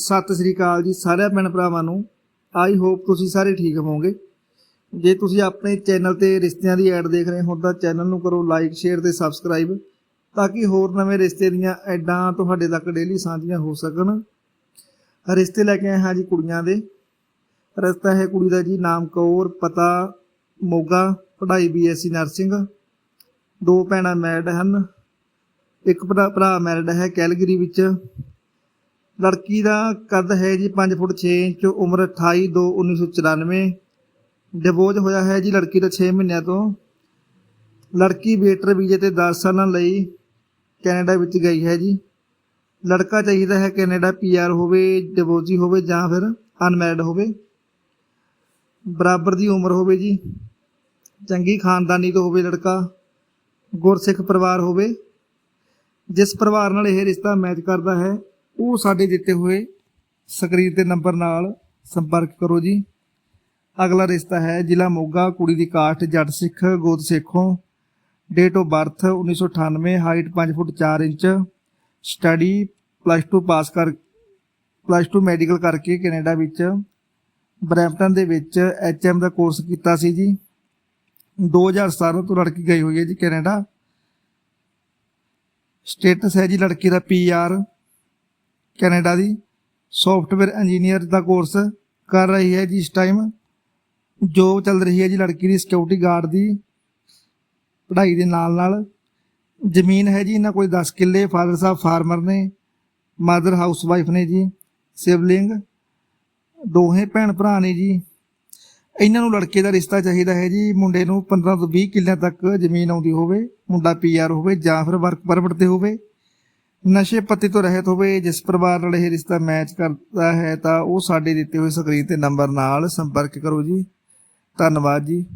ਸਤਿ ਸ੍ਰੀ ਅਕਾਲ ਜੀ ਸਾਰਿਆਂ ਭੈਣ ਭਰਾਵਾਂ ਨੂੰ। ਆਈ ਹੋਪ ਤੁਸੀਂ ਸਾਰੇ ਠੀਕ ਹੋਵੋਗੇ। ਜੇ ਤੁਸੀਂ ਆਪਣੇ ਚੈਨਲ ਤੇ ਰਿਸ਼ਤਿਆਂ ਦੀ ਐਡ ਦੇਖ ਰਹੇ ਹੋ ਤਾਂ ਚੈਨਲ ਨੂੰ ਕਰੋ ਲਾਈਕ, ਸ਼ੇਅਰ ਤੇ ਸਬਸਕ੍ਰਾਈਬ ਤਾਂ ਕਿ ਹੋਰ ਨਵੇਂ ਰਿਸ਼ਤੇ ਦੀਆਂ ਐਡਾਂ ਤੁਹਾਡੇ ਤੱਕ ਡੇਲੀ ਸਾਂਝੀਆਂ ਹੋ ਸਕਣ। ਰਿਸ਼ਤੇ ਲੈ ਕੇ ਆਏ ਹਾਂ ਜੀ ਕੁੜੀਆਂ ਦੇ। ਰਸਤਾ ਹੈ ਕੁੜੀ ਦਾ ਜੀ ਨਾਮ ਕੌਰ, ਪਤਾ, ਮੋਗਾ, ਪੜ੍ਹਾਈ ਬੀਐਸਸੀ ਨਰਸਿੰਗ ਦੋ ਭੈਣਾਂ ਮੈਰਿਡ ਹਨ। ਇੱਕ ਭਰਾ ਮੈਰਿਡ ਹੈ ਕੈਲਗਰੀ ਵਿੱਚ। ਲੜਕੀ ਦਾ ਕੱਦ ਹੈ ਜੀ 5 ਫੁੱਟ 6 ਇੰਚ, ਉਮਰ 28 2 1994 ਡਿਵੋਰਸ ਹੋਇਆ ਹੈ ਜੀ ਲੜਕੀ ਦਾ 6 ਮਹੀਨਿਆਂ ਤੋਂ। ਲੜਕੀ ਵੇਟਰ ਵੀਜ਼ੇ ਤੇ 10 ਸਾਲਾਂ ਲਈ ਕੈਨੇਡਾ ਵਿੱਚ ਗਈ ਹੈ ਜੀ। ਲੜਕਾ ਚਾਹੀਦਾ ਹੈ ਕੈਨੇਡਾ ਪੀਆਰ ਹੋਵੇ, ਡਿਵੋਰਸੀ ਹੋਵੇ ਜਾਂ ਫਿਰ ਅਨਮੈਰਿਡ ਹੋਵੇ। ਬਰਾਬਰ ਦੀ ਉਮਰ ਹੋਵੇ ਜੀ। ਚੰਗੀ ਖਾਨਦਾਨੀ ਤੋਂ ਹੋਵੇ ਲੜਕਾ, ਗੁਰਸਿੱਖ ਪਰਿਵਾਰ ਹੋਵੇ। ਜਿਸ ਪਰਿਵਾਰ ਨਾਲ ਇਹ ਰਿਸ਼ਤਾ ਮੈਚ ਕਰਦਾ ਹੈ ਉਹ ਸਾਡੇ ਦਿੱਤੇ ਹੋਏ ਸਕਰੀਨ ਤੇ ਨੰਬਰ ਨਾਲ ਸੰਪਰਕ ਕਰੋ ਜੀ। ਅਗਲਾ ਰਿਸ਼ਤਾ ਹੈ ਜ਼ਿਲ੍ਹਾ ਮੋਗਾ, ਕੁੜੀ ਦੀ ਕਾਸਟ ਜੱਟ ਸਿੱਖ ਗੋਤ Sekhon. Date of birth 1998 height 5 foot 4 inch. Study plus 2 pass ਕਰ ਪਲੱਸ 2 ਮੈਡੀਕਲ ਕਰਕੇ ਕੈਨੇਡਾ ਵਿੱਚ। ਬਰੈਂਪਟਨ ਦੇ ਵਿੱਚ ਐਚਐਮ ਦਾ ਕੋਰਸ ਕੀਤਾ ਸੀ ਜੀ। 2017 ਤੋਂ ਲੜਕੀ ਗਈ ਹੋਈ ਹੈ ਜੀ ਕੈਨੇਡਾ। ਸਟੇਟਸ ਹੈ ਜੀ ਲੜਕੀ ਦਾ ਪੀਆਰ ਕੈਨੇਡਾ ਦੀ ਸੌਫਟਵੇਅਰ ਇੰਜੀਨੀਅਰ ਦਾ ਕੋਰਸ ਕਰ ਰਹੀ ਹੈ ਜੀ ਇਸ ਟਾਈਮ। ਜੋਬ ਚੱਲ ਰਹੀ ਹੈ ਜੀ ਲੜਕੀ ਦੀ ਸਿਕਿਉਰਿਟੀ ਗਾਰਡ ਦੀ। ਪੜ੍ਹਾਈ ਦੇ ਨਾਲ ਨਾਲ ਜ਼ਮੀਨ ਹੈ ਜੀ, ਇਹਨਾਂ ਕੋਲ 10 ਕਿੱਲੇ, ਫਾਦਰ ਸਾਹਿਬ ਫਾਰਮਰ ਨੇ, ਮਦਰ ਹਾਊਸ ਵਾਈਫ ਨੇ ਜੀ, ਸਿਬਲਿੰਗ, ਦੋਹੇ ਭੈਣ ਭਰਾ ਨੇ ਜੀ। ਇਹਨਾਂ ਨੂੰ ਲੜਕੇ ਦਾ ਰਿਸ਼ਤਾ ਚਾਹੀਦਾ ਹੈ ਜੀ, ਮੁੰਡੇ ਨੂੰ 15 ਤੋਂ 20 ਕਿੱਲਿਆਂ ਤੱਕ ਜ਼ਮੀਨ ਆਉਂਦੀ ਹੋਵੇ, ਮੁੰਡਾ ਪੀਆਰ ਹੋਵੇ ਜਾਂ ਫਿਰ ਵਰਕ ਪਰਮਿਟ ਤੇ ਹੋਵੇ। ਨਸ਼ੇ ਪੱਤੇ ਤੋਂ ਰਹਿਤ ਹੋਵੇ, ਜਿਸ ਪਰਿਵਾਰ ਨਾਲ ਇਹ ਰਿਸ਼ਤਾ ਮੈਚ ਕਰਦਾ ਹੈ, ਤਾਂ ਉਹ ਸਾਡੇ ਦਿੱਤੇ ਹੋਏ ਸਕਰੀਨ ਤੇ ਨੰਬਰ ਨਾਲ ਸੰਪਰਕ ਕਰੋ ਜੀ। ਧੰਨਵਾਦ ਜੀ।